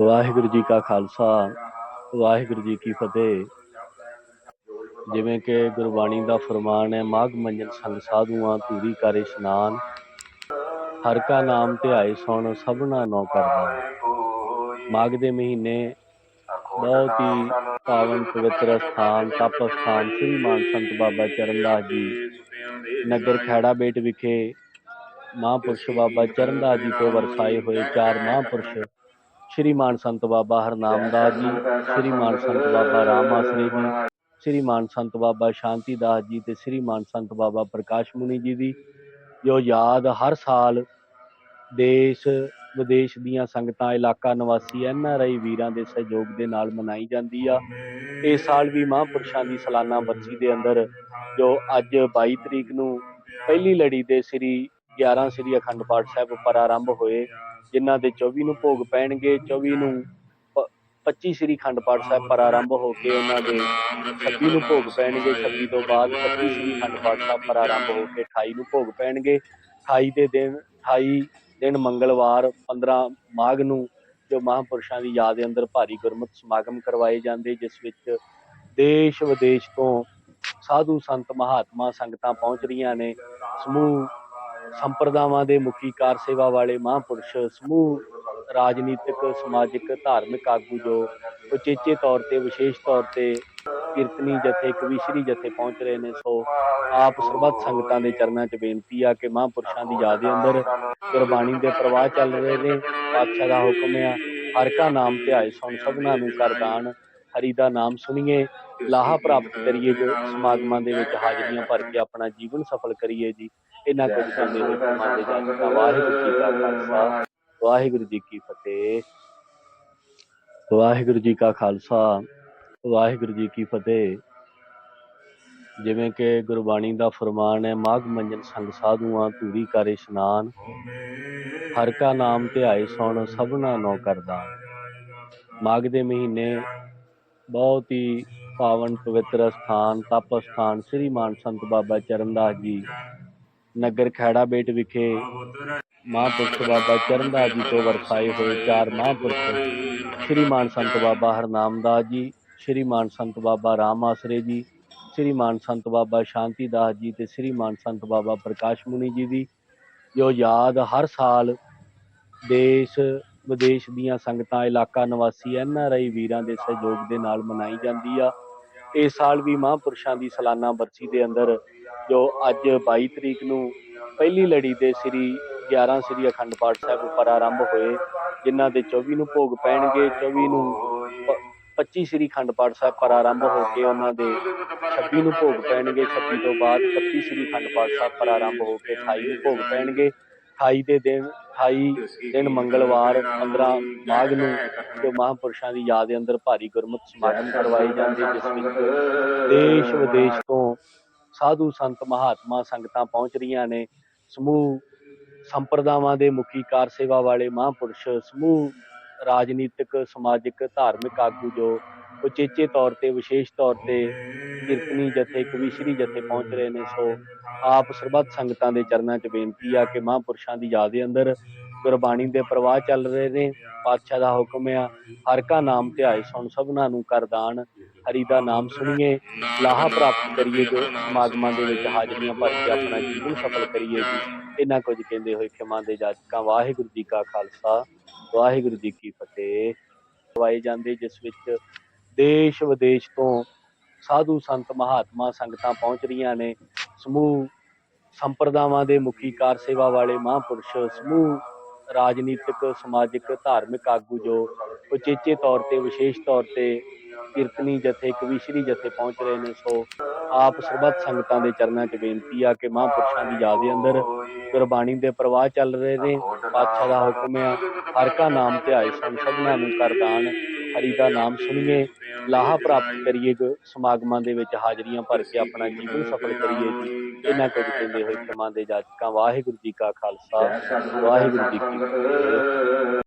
ਵਾਹਿਗੁਰੂ ਜੀ ਕਾ ਖਾਲਸਾ, ਵਾਹਿਗੁਰੂ ਜੀ ਕੀ ਫਤਿਹ। ਜਿਵੇਂ ਕਿ ਗੁਰਬਾਣੀ ਦਾ ਫਰਮਾਨ ਹੈ, ਮਾਘ ਮੰਜਨ ਸੰਗ ਸਾਧੂਆਂ ਧੂਰੀ ਕਰੇ ਇਸ਼ਨਾਨ। ਹਰ ਕਾ ਨਾਮ ਧਿਆਏ ਸੁਣ, ਸਭਨਾ ਨੋ ਕਰਦਾ। ਮਾਘ ਦੇ ਮਹੀਨੇ ਬਹੁਤ ਹੀ ਪਾਵਨ ਪਵਿੱਤਰ ਸਥਾਨ ਤਪ ਸਥਾਨ ਸ੍ਰੀ ਮਾਨ ਸੰਤ ਬਾਬਾ ਚਰਨਦਾਸ ਜੀ, ਨਗਰ ਖੈੜਾ ਬੇਟ ਵਿਖੇ ਮਹਾਂਪੁਰਸ਼ ਬਾਬਾ ਚਰਨਦਾਸ ਜੀ ਤੋਂ ਵਰਸਾਏ ਹੋਏ ਚਾਰ ਮਹਾਂਪੁਰਸ਼ ਸ਼੍ਰੀ ਮਾਨ ਸੰਤ ਬਾਬਾ ਹਰਨਾਮਦਾਸ ਜੀ ਸ਼੍ਰੀ ਮਾਨ ਸੰਤ ਬਾਬਾ ਰਾਮ ਆਸਰੇ ਜੀ ਸ਼੍ਰੀ ਮਾਨ ਸੰਤ ਬਾਬਾ ਸ਼ਾਂਤੀਦਾਸ ਜੀ ਤੇ ਸ਼੍ਰੀ ਮਾਨ ਸੰਤ ਬਾਬਾ ਪ੍ਰਕਾਸ਼ ਮੁਨੀ ਜੀ ਦੀ ਜੋ ਯਾਦ ਹਰ ਸਾਲ ਦੇਸ਼ ਵਿਦੇਸ਼ ਦੀਆਂ ਸੰਗਤਾਂ ਇਲਾਕਾ ਨਿਵਾਸੀ ਐਨ ਆਰ ਆਈ ਵੀਰਾਂ ਦੇ ਸਹਿਯੋਗ ਦੇ ਨਾਲ ਮਨਾਈ ਜਾਂਦੀ ਆ। ਇਸ ਸਾਲ ਵੀ ਮਹਾਂਪੁਰਸ਼ਾਂ ਦੀ ਸਾਲਾਨਾ ਬਰਸੀ ਦੇ ਅੰਦਰ ਜੋ ਅੱਜ 22 ਤਰੀਕ ਨੂੰ ਪਹਿਲੀ ਲੜੀ ਦੇ ਸ੍ਰੀ 11 ਸ੍ਰੀ ਅਖੰਡ ਪਾਠ ਸਾਹਿਬ ਪ੍ਰਾਰੰਭ ਹੋਏ। ਜਿਨ੍ਹਾਂ ਦੇ 24 ਨੂੰ ਭੋਗ ਪੈਣਗੇ 24 ਨੂੰ ਪ- 25 ਸ੍ਰੀ ਅਖੰਡ ਪਾਠ ਸਾਹਿਬ ਪ੍ਰਾਰੰਭ ਹੋ ਕੇ ਉਹਨਾਂ ਦੇ 26 ਨੂੰ ਭੋਗ ਪੈਣਗੇ 26 ਤੋਂ ਬਾਅਦ 25 ਸ੍ਰੀ ਅਖੰਡ ਪਾਠ ਸਾਹਿਬ ਪ੍ਰਾਰੰਭ ਹੋ ਕੇ 28 ਨੂੰ ਭੋਗ ਪੈਣਗੇ। 28 ਦੇ ਦਿਨ 28 ਦਿਨ ਮੰਗਲਵਾਰ 15 ਮਾਘ ਨੂੰ ਜੋ ਮਹਾਂਪੁਰਸ਼ਾਂ ਦੀ ਯਾਦ ਦੇ ਅੰਦਰ ਭਾਰੀ ਗੁਰਮਤਿ ਸਮਾਗਮ ਕਰਵਾਏ ਜਾਂਦੇ, ਜਿਸ ਵਿੱਚ ਦੇਸ਼ ਵਿਦੇਸ਼ ਤੋਂ ਸਾਧੂ ਸੰਤ, ਮਹਾਤਮਾ ਸੰਗਤਾਂ ਪਹੁੰਚ ਰਹੀਆਂ ਨੇ। ਸਮੂਹ ਸੰਪਰਦਾਵਾਂ ਦੇ ਮੁਖੀ ਕਾਰ ਸੇਵਾ ਵਾਲੇ ਮਹਾਂਪੁਰਸ਼ ਸਮੂਹ, ਰਾਜਨੀਤਿਕ, ਸਮਾਜਿਕ, ਧਾਰਮਿਕ ਆਗੂ ਜੋ ਉਚੇਚੇ ਤੌਰ ਤੇ, ਵਿਸ਼ੇਸ਼ ਤੌਰ ਤੇ ਕੀਰਤਨੀ ਜਥੇ, ਕਵੀਸ਼ਰੀ ਜਥੇ ਪਹੁੰਚ ਰਹੇ ਨੇ, ਸੋ ਆਪ ਸਰਬੱਤ ਸੰਗਤਾਂ ਦੇ ਚਰਨਾਂ 'ਚ ਬੇਨਤੀ ਆ ਕਿ ਮਹਾਂਪੁਰਸ਼ਾਂ ਦੀ ਯਾਦ ਦੇ ਅੰਦਰ ਗੁਰਬਾਣੀ ਦੇ ਪ੍ਰਵਾਹ ਚੱਲ ਰਹੇ ਨੇ, ਪਾਤਸ਼ਾਹ ਦਾ ਹੁਕਮ ਆ, ਹਰ ਕਾ ਨਾਮ ਧਿਆਏ ਸੁਣ ਸਭਨਾ ਨੂੰ ਕਰਦਾਨ ਹਰੀ ਦਾ ਨਾਮ ਸੁਣੀਏ ਲਾਹਾ ਪ੍ਰਾਪਤ ਕਰੀਏ ਜੋ ਸਮਾਗਮਾਂ ਦੇ ਵਿੱਚ ਹਾਜ਼ਰੀਆਂ ਭਰ ਕੇ ਆਪਣਾ ਜੀਵਨ ਸਫਲ ਕਰੀਏ ਜੀ। ਇਹਨਾਂ ਕੁਝ ਕਹਿੰਦੇ ਹੋਏ ਸਮਾਂ ਦੇ ਜਨਤਾ ਵਾਹਿਗੁਰੂ ਜੀ ਕਾ ਖਾਲਸਾ। ਵਾਹਿਗੁਰੂ ਜੀ ਕੀ ਫਤਿਹ। ਵਾਹਿਗੁਰੂ ਜੀ ਕਾ ਖਾਲਸਾ ਵਾਹਿਗੁਰੂ ਜੀ ਕੀ ਫਤਿਹ। ਜਿਵੇਂ ਕਿ ਗੁਰਬਾਣੀ ਦਾ ਫਰਮਾਨ ਹੈ ਮਾਘ ਮੰਜਨ ਸੰਗ ਸਾਧੂਆਂ ਧੂਰੀ ਕਰੇ ਇਸ਼ਨਾਨ। ਹਰ ਕਾ ਨਾਮ ਧਿਆਏ ਸੁਣ ਸਭਨਾ ਨੋ ਕਰਦਾ। ਮਾਘ ਦੇ ਮਹੀਨੇ ਬਹੁਤ ਹੀ ਪਾਵਨ ਪਵਿੱਤਰ ਸਥਾਨ, ਤਪ ਸਥਾਨ ਸ੍ਰੀ ਮਾਨ ਸੰਤ ਬਾਬਾ ਚਰਨਦਾਸ ਜੀ ਨਗਰ ਖੈੜਾ ਬੇਟ ਵਿਖੇ ਮਹਾਂਪੁਰਸ਼ ਬਾਬਾ ਚਰਨਦਾਸ ਜੀ ਤੋਂ ਵਰਸਾਏ ਹੋਏ ਚਾਰ ਮਹਾਂਪੁਰਖ ਸ੍ਰੀ ਮਾਨ ਸੰਤ ਬਾਬਾ ਹਰਨਾਮਦਾਸ ਜੀ, ਸ੍ਰੀ ਮਾਨ ਸੰਤ ਬਾਬਾ ਰਾਮ ਆਸਰੇ ਜੀ, ਸ੍ਰੀ ਮਾਨ ਸੰਤ ਬਾਬਾ ਸ਼ਾਂਤੀਦਾਸ ਜੀ ਤੇ ਸ੍ਰੀ ਮਾਨ ਸੰਤ ਬਾਬਾ ਪ੍ਰਕਾਸ਼ ਮੁਨੀ ਜੀ ਦੀ। ਜੋ ਯਾਦ ਹਰ ਸਾਲ ਦੇਸ਼ ਵਿਦੇਸ਼ ਦੀਆਂ ਸੰਗਤਾਂ, ਇਲਾਕਾ ਨਿਵਾਸੀ ਐਨ ਆਰ ਆਈ ਵੀਰਾਂ ਦੇ ਸਹਿਯੋਗ ਦੇ ਨਾਲ ਮਨਾਈ ਜਾਂਦੀ ਆ। ਇਸ ਸਾਲ ਵੀ ਮਹਾਂਪੁਰਸ਼ਾਂ ਦੀ ਸਾਲਾਨਾ ਬਰਸੀ ਦੇ ਅੰਦਰ ਜੋ ਅੱਜ 22 ਤਰੀਕ ਨੂੰ ਪਹਿਲੀ ਲੜੀ ਦੇ ਸ੍ਰੀ 11 ਸ੍ਰੀ ਅਖੰਡ ਪਾਠ ਸਾਹਿਬ ਪ੍ਰਾਰੰਭ ਹੋਏ, ਜਿਨ੍ਹਾਂ ਦੇ 24 ਨੂੰ ਭੋਗ ਪੈਣਗੇ 24 ਨੂੰ ਪ- 25 ਸ੍ਰੀ ਅਖੰਡ ਪਾਠ ਸਾਹਿਬ ਪ੍ਰਾਰੰਭ ਹੋ ਕੇ ਉਹਨਾਂ ਦੇ 26 ਨੂੰ ਭੋਗ ਪੈਣਗੇ 26 ਤੋਂ ਬਾਅਦ 31 ਸ੍ਰੀ ਅਖੰਡ ਪਾਠ ਸਾਹਿਬ ਪ੍ਰਾਰੰਭ ਹੋ ਕੇ 28 ਨੂੰ ਭੋਗ ਪੈਣਗੇ। 28 ਦੇ ਦਿਨ 28 ਦਿਨ ਮੰਗਲਵਾਰ 15 ਮਾਘ ਨੂੰ ਜੋ ਮਹਾਂਪੁਰਸ਼ਾਂ ਦੀ ਯਾਦ ਦੇ ਅੰਦਰ ਭਾਰੀ ਗੁਰਮਤਿ ਸਮਾਗਮ ਕਰਵਾਏ ਜਾਂਦੇ ਜਿਸ ਵਿੱਚ ਦੇਸ਼ ਵਿਦੇਸ਼ ਤੋਂ ਸਾਧੂ ਸੰਤ, ਮਹਾਤਮਾ ਸੰਗਤਾਂ ਪਹੁੰਚ ਰਹੀਆਂ ਨੇ। ਸਮੂਹ ਸੰਪਰਦਾਵਾਂ ਦੇ ਮੁਖੀ ਕਾਰ ਸੇਵਾ ਵਾਲੇ ਮਹਾਂਪੁਰਸ਼, ਸਮੂਹ ਰਾਜਨੀਤਿਕ, ਸਮਾਜਿਕ, ਧਾਰਮਿਕ ਆਗੂ ਜੋ ਉਚੇਚੇ ਤੌਰ ਤੇ, ਵਿਸ਼ੇਸ਼ ਤੌਰ ਤੇ ਕੀਰਤਨੀ ਜਥੇ ਕਵੀਸ਼ਰੀ ਜਥੇ ਪਹੁੰਚ ਰਹੇ ਨੇ। ਸੋ ਆਪ ਸਰਬੱਤ ਸੰਗਤਾਂ ਦੇ ਚਰਨਾਂ 'ਚ ਬੇਨਤੀ ਆ ਕਿ ਮਹਾਂਪੁਰਸ਼ਾਂ ਦੀ ਯਾਦ ਦੇ ਅੰਦਰ ਗੁਰਬਾਣੀ ਦੇ ਪ੍ਰਵਾਹ ਚੱਲ ਰਹੇ ਨੇ, ਪਾਤਸ਼ਾਹ ਦਾ ਹੁਕਮ ਆ, ਹਰ ਕਾ ਨਾਮ ਧਿਆਏ, ਸੁਣ ਸਭਨਾ ਨੂੰ ਕਰਦਾਨ ਹਰੀ ਦਾ ਨਾਮ ਸੁਣੀਏ, ਲਾਹਾ ਪ੍ਰਾਪਤ ਕਰੀਏ ਜੋ ਸਮਾਗਮਾਂ ਦੇ ਵਿੱਚ ਹਾਜ਼ਰੀਆਂ ਭਰ ਕੇ ਆਪਣਾ ਜੀਵਨ ਸਫਲ ਕਰੀਏ ਜੀ। ਇਹਨਾਂ ਕੁਝ ਕਹਿੰਦੇ ਹੋਏ ਖਿਮਾ ਦੇ ਜਾਚਕਾਂ ਵਾਹਿਗੁਰੂ ਜੀ ਕਾ ਖਾਲਸਾ, ਵਾਹਿਗੁਰੂ ਜੀ ਕੀ ਫਤਿਹ। ਕਰਵਾਏ ਜਾਂਦੇ ਜਿਸ ਵਿੱਚ ਦੇਸ਼ ਵਿਦੇਸ਼ ਤੋਂ ਸਾਧੂ ਸੰਤ, ਮਹਾਤਮਾ ਸੰਗਤਾਂ ਪਹੁੰਚ ਰਹੀਆਂ ਨੇ। ਸਮੂਹ ਸੰਪਰਦਾਵਾਂ ਦੇ ਮੁਖੀ, ਕਾਰ ਸੇਵਾ ਵਾਲੇ ਮਹਾਂਪੁਰਸ਼, ਸਮੂਹ ਰਾਜਨੀਤਿਕ, ਸਮਾਜਿਕ, ਧਾਰਮਿਕ ਆਗੂ ਜੋ ਉਚੇਚੇ ਤੌਰ ਤੇ, ਵਿਸ਼ੇਸ਼ ਤੌਰ ਤੇ ਕੀਰਤਨੀ ਜਥੇ ਕਵੀਸ਼ਰੀ ਜਥੇ ਪਹੁੰਚ ਰਹੇ ਨੇ, ਸੋ ਆਪ ਸਰਬੱਤ ਸੰਗਤਾਂ ਦੇ ਚਰਨਾਂ 'ਚ ਬੇਨਤੀ ਆ ਕਿ ਮਹਾਂਪੁਰਸ਼ਾਂ ਦੀ ਯਾਦ ਦੇ ਅੰਦਰ ਗੁਰਬਾਣੀ ਦੇ ਪ੍ਰਵਾਹ ਚੱਲ ਰਹੇ ਨੇ। ਪਾਤਸ਼ਾਹ ਦਾ ਹੁਕਮ ਆ, ਹਰ ਕਾ ਨਾਮ ਧਿਆਏ ਸੁਣ ਨੂੰ ਕਰਦਾਨ ਹਰੀ ਦਾ ਨਾਮ ਸੁਣੀਏ, ਲਾਹਾ ਪ੍ਰਾਪਤ ਕਰੀਏ ਜੋ ਸਮਾਗਮਾਂ ਦੇ ਵਿੱਚ ਹਾਜ਼ਰੀਆਂ ਭਰ ਕੇ ਆਪਣਾ ਜੀਵਨ ਸਫਲ ਕਰੀਏ ਜੀ। ਇਹਨਾਂ ਕੁਝ ਕਹਿੰਦੇ ਹੋਏ ਖਿਮਾ ਦੇ ਜਾਚਕਾਂ, ਵਾਹਿਗੁਰੂ ਜੀ ਕਾ ਖਾਲਸਾ, ਵਾਹਿਗੁਰੂ ਜੀ ਕੀ ਫਤਿਹ।